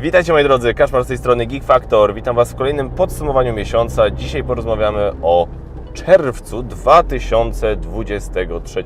Witajcie moi drodzy, Kaszmar z tej strony Geek Factor. Witam Was w kolejnym podsumowaniu miesiąca. Dzisiaj porozmawiamy o czerwcu 2023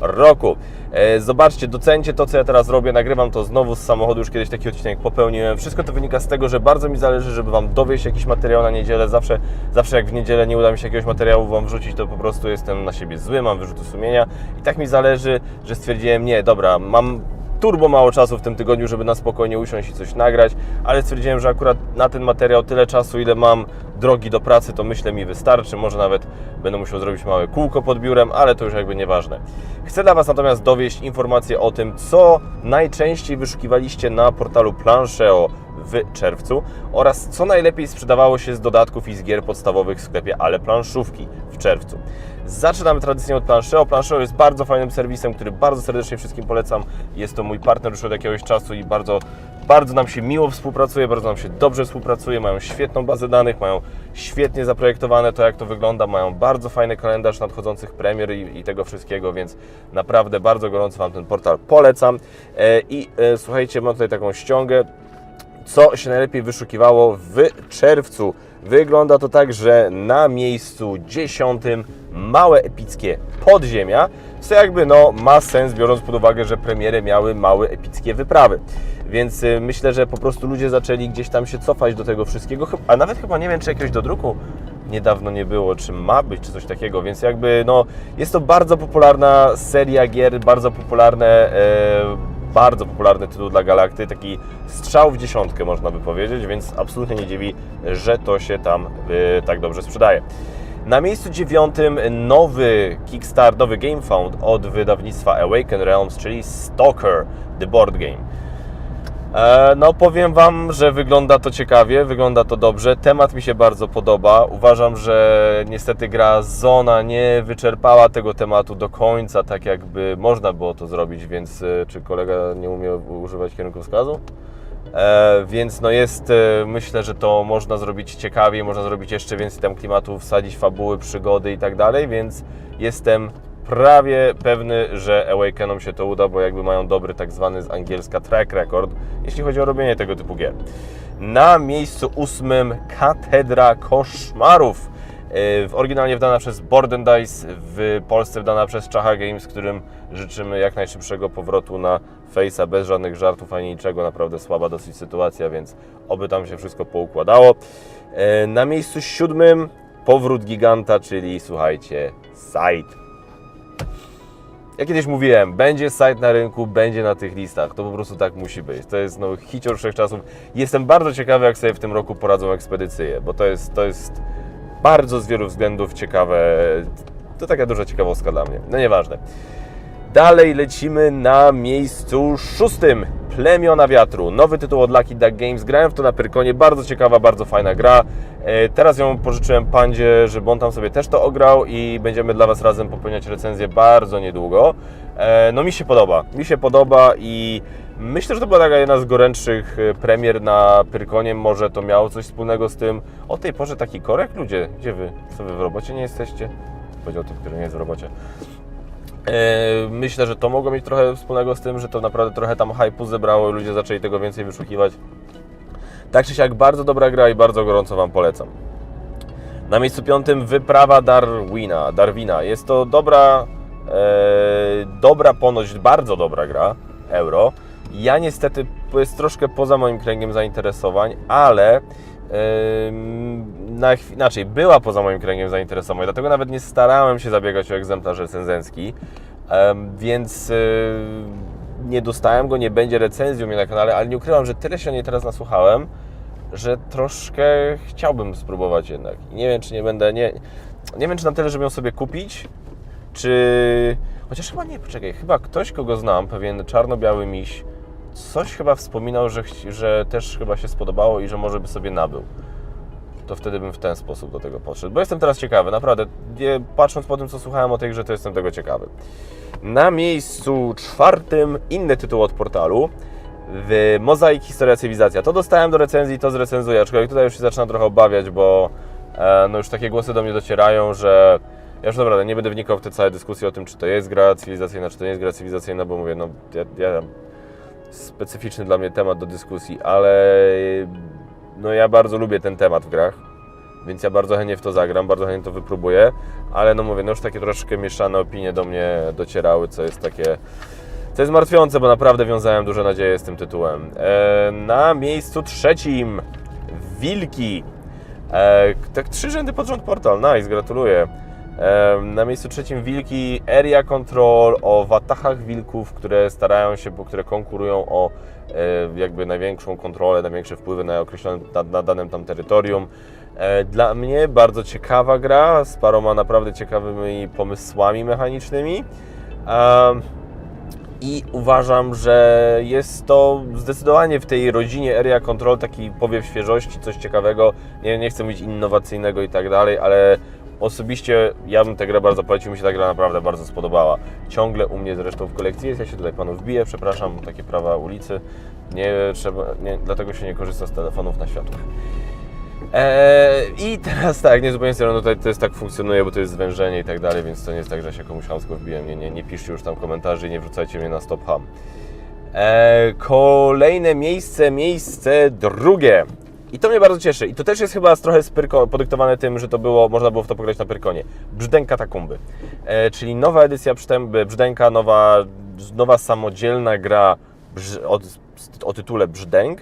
roku. E, Zobaczcie, docencie to, co ja teraz robię. Nagrywam to znowu z samochodu, już kiedyś taki odcinek popełniłem. Wszystko to wynika z tego, że bardzo mi zależy, żeby Wam dowieść jakiś materiał na niedzielę. Zawsze, zawsze jak w niedzielę nie uda mi się jakiegoś materiału Wam wrzucić, to po prostu jestem na siebie zły, mam wyrzuty sumienia. I tak mi zależy, że stwierdziłem, nie, dobra, mam turbo mało czasu w tym tygodniu, żeby na spokojnie usiąść i coś nagrać, ale stwierdziłem, że akurat na ten materiał tyle czasu, ile mam drogi do pracy, to myślę mi wystarczy. Może nawet będę musiał zrobić małe kółko pod biurem, ale to już jakby nieważne. Chcę dla Was natomiast dowieść informacje o tym, co najczęściej wyszukiwaliście na portalu Plancheo w czerwcu oraz co najlepiej sprzedawało się z dodatków i z gier podstawowych w sklepie Ale Planszówki w czerwcu. Zaczynamy tradycyjnie od Plancheo. Plancheo jest bardzo fajnym serwisem, który bardzo serdecznie wszystkim polecam. Jest to mój partner już od jakiegoś czasu i bardzo, bardzo nam się miło współpracuje, bardzo nam się dobrze współpracuje. Mają świetną bazę danych, mają świetnie zaprojektowane to, jak to wygląda. Mają bardzo fajny kalendarz nadchodzących premier i, i tego wszystkiego, więc naprawdę bardzo gorąco Wam ten portal polecam. E, I e, słuchajcie, mam tutaj taką ściągę co się najlepiej wyszukiwało w czerwcu. Wygląda to tak, że na miejscu dziesiątym małe epickie podziemia, co jakby no ma sens biorąc pod uwagę, że premiery miały małe epickie wyprawy. Więc y, myślę, że po prostu ludzie zaczęli gdzieś tam się cofać do tego wszystkiego, a nawet chyba nie wiem, czy jakiegoś do druku niedawno nie było, czy ma być, czy coś takiego, więc jakby no jest to bardzo popularna seria gier, bardzo popularne e, bardzo popularny tytuł dla Galakty, taki strzał w dziesiątkę można by powiedzieć, więc absolutnie nie dziwi, że to się tam y, tak dobrze sprzedaje. Na miejscu dziewiątym nowy Kickstart, nowy Game Found od wydawnictwa Awaken Realms, czyli Stalker, The Board Game. E, No, powiem Wam, że wygląda to ciekawie, wygląda to dobrze. Temat mi się bardzo podoba. Uważam, że niestety gra Zona nie wyczerpała tego tematu do końca, tak jakby można było to zrobić, więc e, czy kolega nie umie używać kierunkowskazu? E, więc no jest, e, myślę, że to można zrobić ciekawiej, można zrobić jeszcze więcej tam klimatu, wsadzić fabuły, przygody i tak dalej, więc jestem prawie pewny, że Awakenom się to uda, bo jakby mają dobry tak zwany z angielska track record, jeśli chodzi o robienie tego typu gier. Na miejscu ósmym Katedra Koszmarów. E, W oryginalnie wydana przez Board and Dice, w Polsce wydana przez Czacha Games, którym życzymy jak najszybszego powrotu na Face'a bez żadnych żartów ani niczego. Naprawdę słaba dosyć sytuacja, więc oby tam się wszystko poukładało. E, Na miejscu siódmym powrót giganta, czyli słuchajcie, Side. Ja kiedyś mówiłem, będzie site na rynku, będzie na tych listach. To po prostu tak musi być. To jest no, hicior wszechczasów. Jestem bardzo ciekawy, jak sobie w tym roku poradzą ekspedycyje, bo to jest, to jest bardzo z wielu względów ciekawe. To taka duża ciekawostka dla mnie. No nieważne. Dalej lecimy na miejscu szóstym. Plemiona Wiatru. Nowy tytuł od Lucky Duck Games. Grałem w to na Pyrkonie. Bardzo ciekawa, bardzo fajna gra. E, Teraz ją pożyczyłem Pandzie, żeby on tam sobie też to ograł i będziemy dla Was razem popełniać recenzję bardzo niedługo. E, No mi się podoba. Mi się podoba i myślę, że to była taka jedna z gorętszych e, premier na Pyrkonie. Może to miało coś wspólnego z tym. O tej porze taki korek? Ludzie, gdzie Wy? Co Wy w robocie nie jesteście? Powiedział typ, który nie jest w robocie. E, Myślę, że to mogło mieć trochę wspólnego z tym, że to naprawdę trochę tam hype'u zebrało i ludzie zaczęli tego więcej wyszukiwać. Tak czy siak, bardzo dobra gra i bardzo gorąco Wam polecam. Na miejscu piątym Wyprawa Darwina. Darwina. Jest to dobra, e, dobra ponoć, bardzo dobra gra, euro. Ja niestety jest troszkę poza moim kręgiem zainteresowań, ale na, inaczej, była poza moim kręgiem zainteresowań, dlatego nawet nie starałem się zabiegać o egzemplarz recenzencki, więc y, nie dostałem go, nie będzie recenzji u mnie na kanale, ale nie ukrywam, że tyle się o niej teraz nasłuchałem, że troszkę chciałbym spróbować jednak. Nie wiem, czy nie będę, nie, nie wiem, czy na tyle, żeby ją sobie kupić, czy... Chociaż chyba nie, poczekaj, chyba ktoś, kogo znam, pewien czarno-biały miś, coś chyba wspominał, że, że też chyba się spodobało i że może by sobie nabył. To wtedy bym w ten sposób do tego podszedł. Bo jestem teraz ciekawy, naprawdę. Patrząc po tym, co słuchałem o tej grze, to jestem tego ciekawy. Na miejscu czwartym inny tytuł od portalu. Mozaik Historia Cywilizacja. To dostałem do recenzji, to zrecenzuję, aczkolwiek tutaj już się zaczynam trochę obawiać, bo e, no już takie głosy do mnie docierają, że ja już naprawdę nie będę wnikał w te całe dyskusje o tym, czy to jest gra cywilizacyjna, czy to nie jest gra cywilizacyjna, bo mówię, no ja, ja specyficzny dla mnie temat do dyskusji, ale no ja bardzo lubię ten temat w grach, więc ja bardzo chętnie w to zagram, bardzo chętnie to wypróbuję, ale no mówię, no już takie troszkę mieszane opinie do mnie docierały, co jest takie, co jest martwiące, bo naprawdę wiązałem duże nadzieje z tym tytułem. E, na miejscu trzecim Wilki. E, tak trzy rzędy pod rząd portal, nice, gratuluję. Na miejscu trzecim wilki Area Control o watachach wilków, które starają się, bo które konkurują o e, jakby największą kontrolę, największe wpływy na określonym, na, na danym tam terytorium. E, Dla mnie bardzo ciekawa gra z paroma naprawdę ciekawymi pomysłami mechanicznymi. I uważam, że jest to zdecydowanie w tej rodzinie Area Control taki powiew świeżości, coś ciekawego. Nie, nie chcę mówić innowacyjnego i tak dalej, ale osobiście ja bym tę grę bardzo polecił, mi się ta gra naprawdę bardzo spodobała. Ciągle u mnie zresztą w kolekcji jest, ja się tutaj panu wbiję, przepraszam, takie prawa ulicy. Nie trzeba, nie, dlatego się nie korzysta z telefonów na światłach. Eee, I teraz tak, nie zupełnie no tutaj to jest tak funkcjonuje, bo to jest zwężenie i tak dalej, więc to nie jest tak, że się komuś chamsko wbiłem. Nie, nie, nie piszcie już tam komentarzy i nie wrzucajcie mnie na stop ham. Eee, kolejne miejsce, miejsce drugie. I to mnie bardzo cieszy. I to też jest chyba trochę z Pyrko, podyktowane tym, że to było, można było w to pograć na Pyrkonie. Brzdęka Takumby. E, czyli nowa edycja Brzdęby- Brzdęka, nowa, nowa samodzielna gra brz, od, o tytule Brzdęk.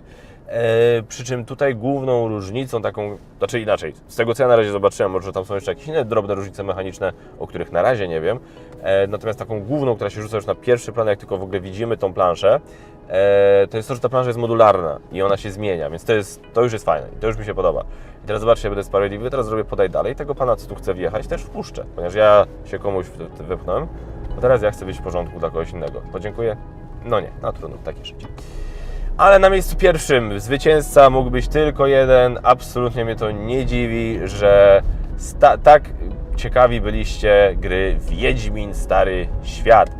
E, przy czym tutaj główną różnicą taką, znaczy inaczej, z tego co ja na razie zobaczyłem, może tam są jeszcze jakieś inne drobne różnice mechaniczne, o których na razie nie wiem, e, natomiast taką główną, która się rzuca już na pierwszy plan, jak tylko w ogóle widzimy tą planszę, to jest to, że ta plansza jest modularna i ona się zmienia, więc to, jest, to już jest fajne to już mi się podoba. I teraz zobaczcie, ja będę sprawiedliwy, teraz zrobię podaj dalej, tego pana, co tu chce wjechać, też wpuszczę, ponieważ ja się komuś wypchnąłem, a teraz ja chcę być w porządku dla kogoś innego. Podziękuję? No nie, no trudno, takie życie. Ale na miejscu pierwszym zwycięzca mógł być tylko jeden. Absolutnie mnie to nie dziwi, że tak ciekawi byliście gry Wiedźmin Stary Świat.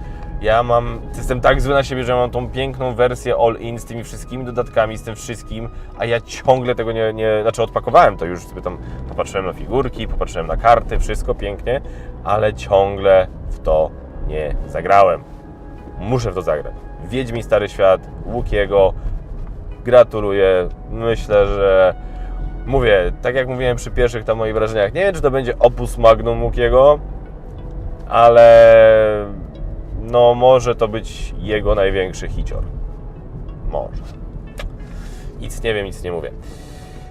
Ja mam, jestem tak zły na siebie, że mam tą piękną wersję all-in z tymi wszystkimi dodatkami, z tym wszystkim, a ja ciągle tego nie, nie znaczy odpakowałem to już, sobie tam popatrzyłem na figurki, popatrzyłem na karty, wszystko pięknie, ale ciągle w to nie zagrałem. Muszę w to zagrać. Wiedźmin Stary Świat, Łukiego. Gratuluję. Myślę, że mówię, tak jak mówiłem przy pierwszych tam moich wrażeniach, nie wiem, czy to będzie opus magnum Łukiego, ale no może to być jego największy hicior. Może. Nic nie wiem, nic nie mówię.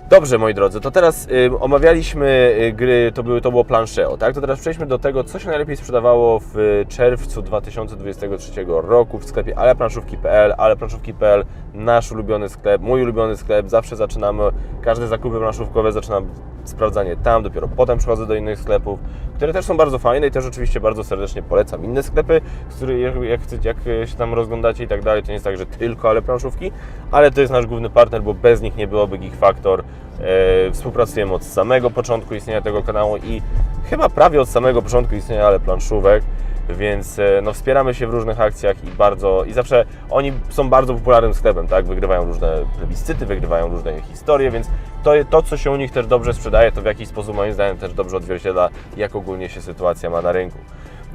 Dobrze, moi drodzy, to teraz y, omawialiśmy y, gry, to, były, to było planszeo, tak? To teraz przejdźmy do tego, co się najlepiej sprzedawało w y, czerwcu 2023 roku w sklepie aleplanszówki.pl, aleplanszówki.pl, nasz ulubiony sklep, mój ulubiony sklep, zawsze zaczynamy, każde zakupy planszówkowe zaczynam sprawdzanie tam, dopiero potem przechodzę do innych sklepów, które też są bardzo fajne i też oczywiście bardzo serdecznie polecam inne sklepy, z których jak, jak, się tam rozglądacie i tak dalej, to nie jest tak, że tylko ale planszówki, ale to jest nasz główny partner, bo bez nich nie byłoby Geek Factor. E, współpracujemy od samego początku istnienia tego kanału i chyba prawie od samego początku istnienia ale planszówek, więc e, no, wspieramy się w różnych akcjach i bardzo i zawsze oni są bardzo popularnym sklepem, tak? Wygrywają różne plebiscyty, wygrywają różne historie, więc to, to, co się u nich też dobrze sprzedaje, to w jakiś sposób moim zdaniem też dobrze odzwierciedla, jak ogólnie się sytuacja ma na rynku.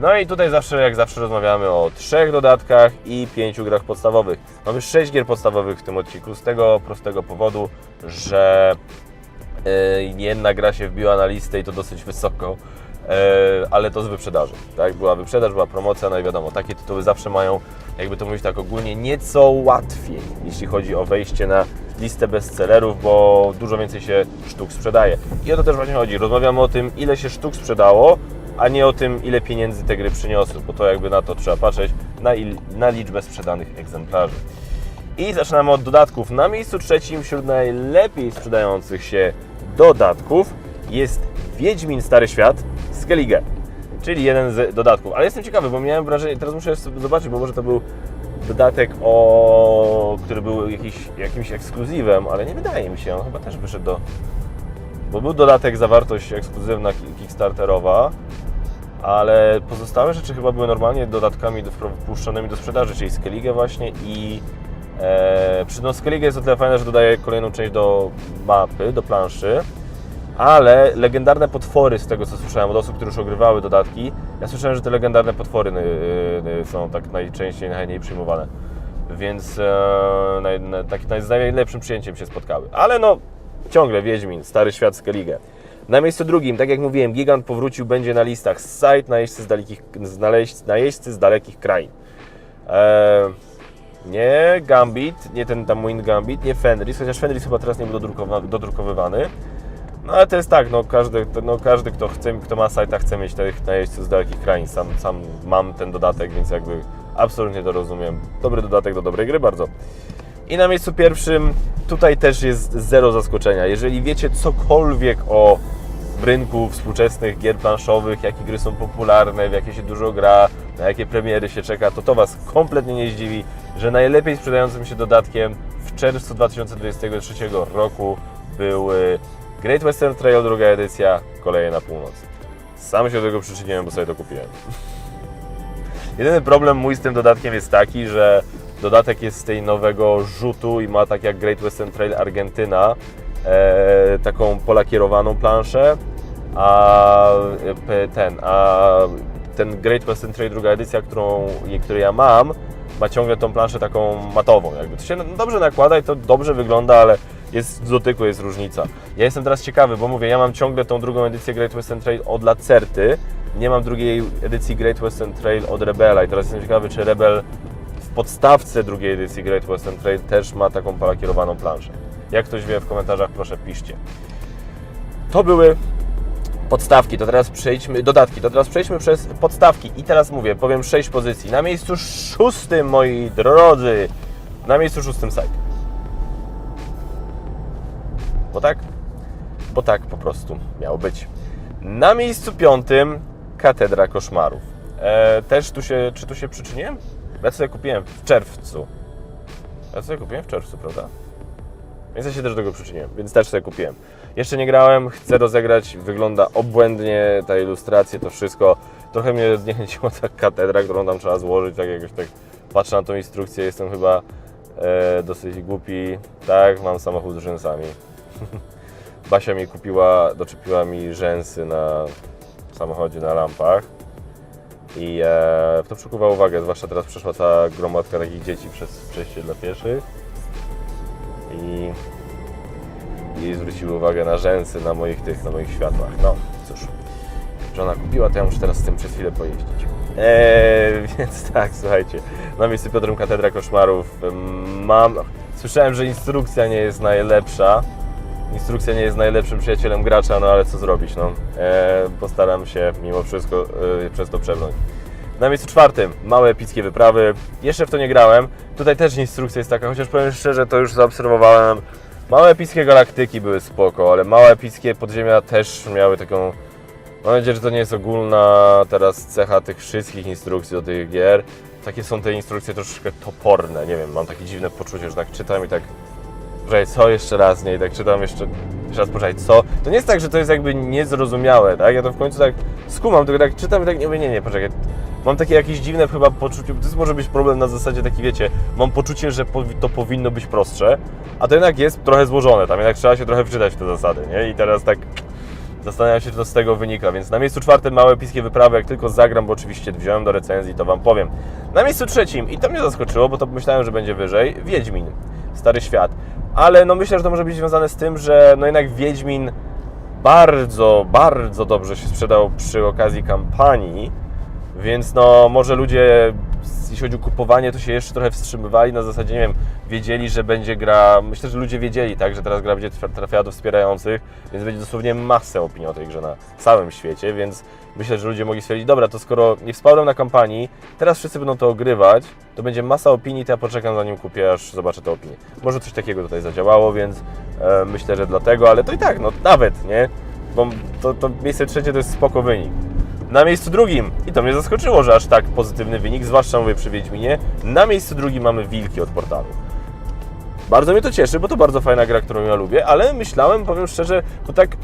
No i tutaj zawsze, jak zawsze rozmawiamy o trzech dodatkach i pięciu grach podstawowych. Mamy sześć gier podstawowych w tym odcinku z tego prostego powodu, że e, jedna gra się wbiła na listę i to dosyć wysoko, ale to z wyprzedaży. Tak? Była wyprzedaż, była promocja, no i wiadomo, takie tytuły zawsze mają, jakby to mówić tak ogólnie, nieco łatwiej, jeśli chodzi o wejście na listę bestsellerów, bo dużo więcej się sztuk sprzedaje. I o to też właśnie chodzi. Rozmawiamy o tym, ile się sztuk sprzedało, a nie o tym, ile pieniędzy te gry przyniosły, bo to jakby na to trzeba patrzeć, na, il, na liczbę sprzedanych egzemplarzy. I zaczynamy od dodatków. Na miejscu trzecim wśród najlepiej sprzedających się dodatków jest Wiedźmin Stary Świat Skellige, czyli jeden z dodatków. Ale jestem ciekawy, bo miałem wrażenie, teraz muszę zobaczyć, bo może to był dodatek, o, który był jakiś, jakimś ekskluzywem, ale nie wydaje mi się, chyba też wyszedł do... Bo był dodatek, zawartość ekskluzywna ki- kickstarterowa, ale pozostałe rzeczy chyba były normalnie dodatkami do, wpuszczonymi do sprzedaży, czyli Skellige właśnie i e, przy no Skellige jest o tyle fajne, że dodaje kolejną część do mapy, do planszy, ale legendarne potwory z tego co słyszałem od osób, które już ogrywały dodatki, ja słyszałem, że te legendarne potwory y, y, są tak najczęściej, najchętniej przyjmowane. więc e, naj, na, tak, naj, z najlepszym przyjęciem się spotkały. Ale no, ciągle Wiedźmin, stary świat Skellige. Na miejscu drugim, tak jak mówiłem, Gigant powrócił, będzie na listach site najeźdźcy z dalekich, znaleźć, najeźdźcy z dalekich krain. E, nie Gambit, nie ten tam Wind Gambit, nie Fenris, chociaż Fenris chyba teraz nie był dodrukowa- dodrukowywany. No ale to jest tak, no każdy, no, każdy kto, chce, kto ma sajta chce mieć tych najeźdźców z dalekich krain. Sam, sam mam ten dodatek, więc jakby absolutnie to rozumiem. Dobry dodatek do dobrej gry, bardzo. I na miejscu pierwszym tutaj też jest zero zaskoczenia. Jeżeli wiecie cokolwiek o rynku współczesnych gier planszowych, jakie gry są popularne, w jakie się dużo gra, na jakie premiery się czeka, to to Was kompletnie nie zdziwi, że najlepiej sprzedającym się dodatkiem w czerwcu 2023 roku był y, Great Western Trail druga edycja, koleje na północ. Sam się do tego przyczyniłem, bo sobie to kupiłem. Jedyny problem mój z tym dodatkiem jest taki, że dodatek jest z tej nowego rzutu i ma tak jak Great Western Trail Argentyna e, taką polakierowaną planszę, a ten, a ten Great Western Trail druga edycja, którą, której ja mam, ma ciągle tą planszę taką matową. Jakby to się dobrze nakłada i to dobrze wygląda, ale jest z dotyku jest różnica. Ja jestem teraz ciekawy, bo mówię, ja mam ciągle tą drugą edycję Great Western Trail od Lacerty, nie mam drugiej edycji Great Western Trail od Rebela i teraz jestem ciekawy, czy Rebel w podstawce drugiej edycji Great Western Trail też ma taką polakierowaną planszę. Jak ktoś wie w komentarzach, proszę piszcie. To były podstawki, to teraz przejdźmy, dodatki, to teraz przejdźmy przez podstawki i teraz mówię, powiem 6 pozycji. Na miejscu szóstym, moi drodzy, na miejscu szóstym site. Bo tak? Bo tak po prostu miało być. Na miejscu piątym Katedra Koszmarów. E, też tu się, czy tu się przyczyniłem? Ja sobie kupiłem w czerwcu. Ja sobie kupiłem w czerwcu, prawda? Więc ja się też do tego przyczyniłem, więc też sobie kupiłem. Jeszcze nie grałem, chcę rozegrać, wygląda obłędnie, ta ilustracja, to wszystko. Trochę mnie zniechęciła ta katedra, którą tam trzeba złożyć, tak jakoś tak patrzę na tą instrukcję, jestem chyba e, dosyć głupi. Tak, mam samochód z rzęsami. Basia mi kupiła, doczepiła mi rzęsy na samochodzie, na lampach. I e, to przykuwa uwagę, zwłaszcza teraz przeszła cała gromadka takich dzieci przez przejście dla pieszych. I, i zwróciły uwagę na rzęsy na moich tych, na moich światłach. No, cóż. Żona kupiła, to ja muszę teraz z tym przez chwilę pojeździć. Eee, więc tak, słuchajcie. Na miejscu Piotrem Katedra Koszmarów mam... Słyszałem, że instrukcja nie jest najlepsza. Instrukcja nie jest najlepszym przyjacielem gracza, no ale co zrobić, no. Eee, postaram się mimo wszystko e, przez to przebrnąć. Na miejscu czwartym małe epickie wyprawy. Jeszcze w to nie grałem. Tutaj też instrukcja jest taka, chociaż powiem szczerze, to już zaobserwowałem. Małe epickie galaktyki były spoko, ale małe epickie podziemia też miały taką. Mam nadzieję, że to nie jest ogólna teraz cecha tych wszystkich instrukcji do tych gier. Takie są te instrukcje troszeczkę toporne. Nie wiem, mam takie dziwne poczucie, że tak czytam i tak. Poczekaj, co jeszcze raz, nie? Tak czytam jeszcze, jeszcze raz, poczekaj, co? To nie jest tak, że to jest jakby niezrozumiałe, tak? Ja to w końcu tak skumam, tylko tak czytam i tak nie mówię, nie, nie, poczekaj. Mam takie jakieś dziwne chyba poczucie, to może być problem na zasadzie taki, wiecie, mam poczucie, że to powinno być prostsze, a to jednak jest trochę złożone, tam jednak trzeba się trochę wczytać w te zasady, nie? I teraz tak zastanawiam się, czy to z tego wynika, więc na miejscu czwartym małe piskie wyprawy, jak tylko zagram, bo oczywiście wziąłem do recenzji, to Wam powiem. Na miejscu trzecim, i to mnie zaskoczyło, bo to myślałem, że będzie wyżej, Wiedźmin, Stary Świat. Ale no myślę, że to może być związane z tym, że no jednak Wiedźmin bardzo, bardzo dobrze się sprzedał przy okazji kampanii, więc no może ludzie, jeśli chodzi o kupowanie, to się jeszcze trochę wstrzymywali, na zasadzie, nie wiem, wiedzieli, że będzie gra, myślę, że ludzie wiedzieli, tak, że teraz gra będzie traf- trafiała do wspierających, więc będzie dosłownie masę opinii o tej grze na całym świecie, więc myślę, że ludzie mogli stwierdzić, dobra, to skoro nie wsparłem na kampanii, teraz wszyscy będą to ogrywać, to będzie masa opinii, to ja poczekam zanim kupię, aż zobaczę te opinie. Może coś takiego tutaj zadziałało, więc e, myślę, że dlatego, ale to i tak, no nawet, nie? Bo to, to miejsce trzecie to jest spoko wynik. Na miejscu drugim, i to mnie zaskoczyło, że aż tak pozytywny wynik, zwłaszcza mówię przy Wiedźminie, na miejscu drugim mamy Wilki od portalu. Bardzo mnie to cieszy, bo to bardzo fajna gra, którą ja lubię, ale myślałem, powiem szczerze, bo tak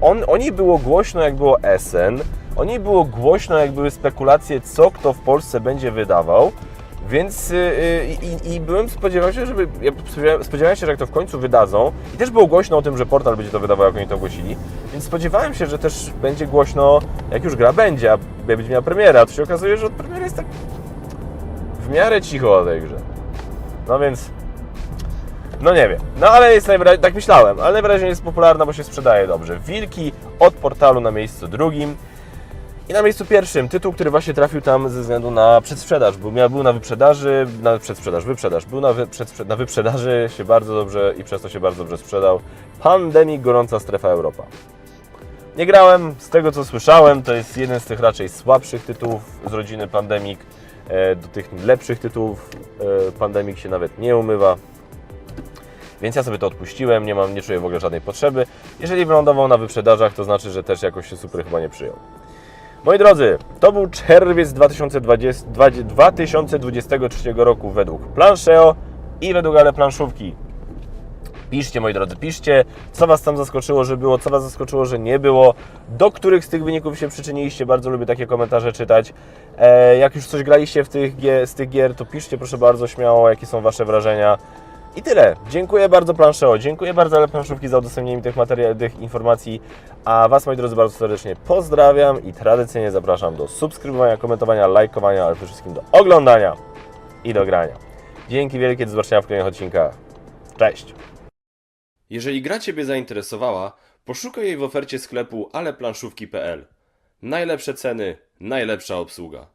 on, o niej było głośno, jak było Essen, o niej było głośno, jak były spekulacje, co kto w Polsce będzie wydawał, więc yy, i, i byłem spodziewał się, żeby, ja spodziewałem się, że jak to w końcu wydadzą i też było głośno o tym, że portal będzie to wydawał, jak oni to ogłosili, więc spodziewałem się, że też będzie głośno, jak już gra będzie, a będzie miała premiera, a to się okazuje, że od premiery jest tak w miarę cicho o tej grze. No więc, no nie wiem. No ale jest najwyraźniej, tak myślałem, ale najwyraźniej jest popularna, bo się sprzedaje dobrze. Wilki od portalu na miejscu drugim. I na miejscu pierwszym tytuł, który właśnie trafił tam ze względu na przedsprzedaż. Był, miał, był na wyprzedaży, na przedsprzedaż, wyprzedaż. Był na, wy, przedsprzed- na wyprzedaży, się bardzo dobrze i przez to się bardzo dobrze sprzedał. Pandemic, gorąca strefa Europa. Nie grałem, z tego co słyszałem, to jest jeden z tych raczej słabszych tytułów z rodziny Pandemic. E, Do tych lepszych tytułów e, Pandemic się nawet nie umywa. Więc ja sobie to odpuściłem, nie mam, nie czuję w ogóle żadnej potrzeby. Jeżeli wylądował na wyprzedażach, to znaczy, że też jakoś się super chyba nie przyjął. Moi drodzy, to był czerwiec 2020, 2023 roku według Planszeo i według Ale Planszówki. Piszcie, moi drodzy, piszcie, co Was tam zaskoczyło, że było, co Was zaskoczyło, że nie było, do których z tych wyników się przyczyniliście. Bardzo lubię takie komentarze czytać. E, jak już coś graliście w tych, z tych gier, to piszcie proszę bardzo śmiało, jakie są Wasze wrażenia. I tyle. Dziękuję bardzo Planszeo, dziękuję bardzo Ale Planszówki za udostępnienie mi tych materiałów, tych informacji. A Was, moi drodzy, bardzo serdecznie pozdrawiam i tradycyjnie zapraszam do subskrybowania, komentowania, lajkowania, ale przede wszystkim do oglądania i do grania. Dzięki wielkie, do zobaczenia w kolejnych odcinkach. Cześć! Jeżeli gra Ciebie zainteresowała, poszukaj jej w ofercie sklepu aleplanszówki.pl. Najlepsze ceny, najlepsza obsługa.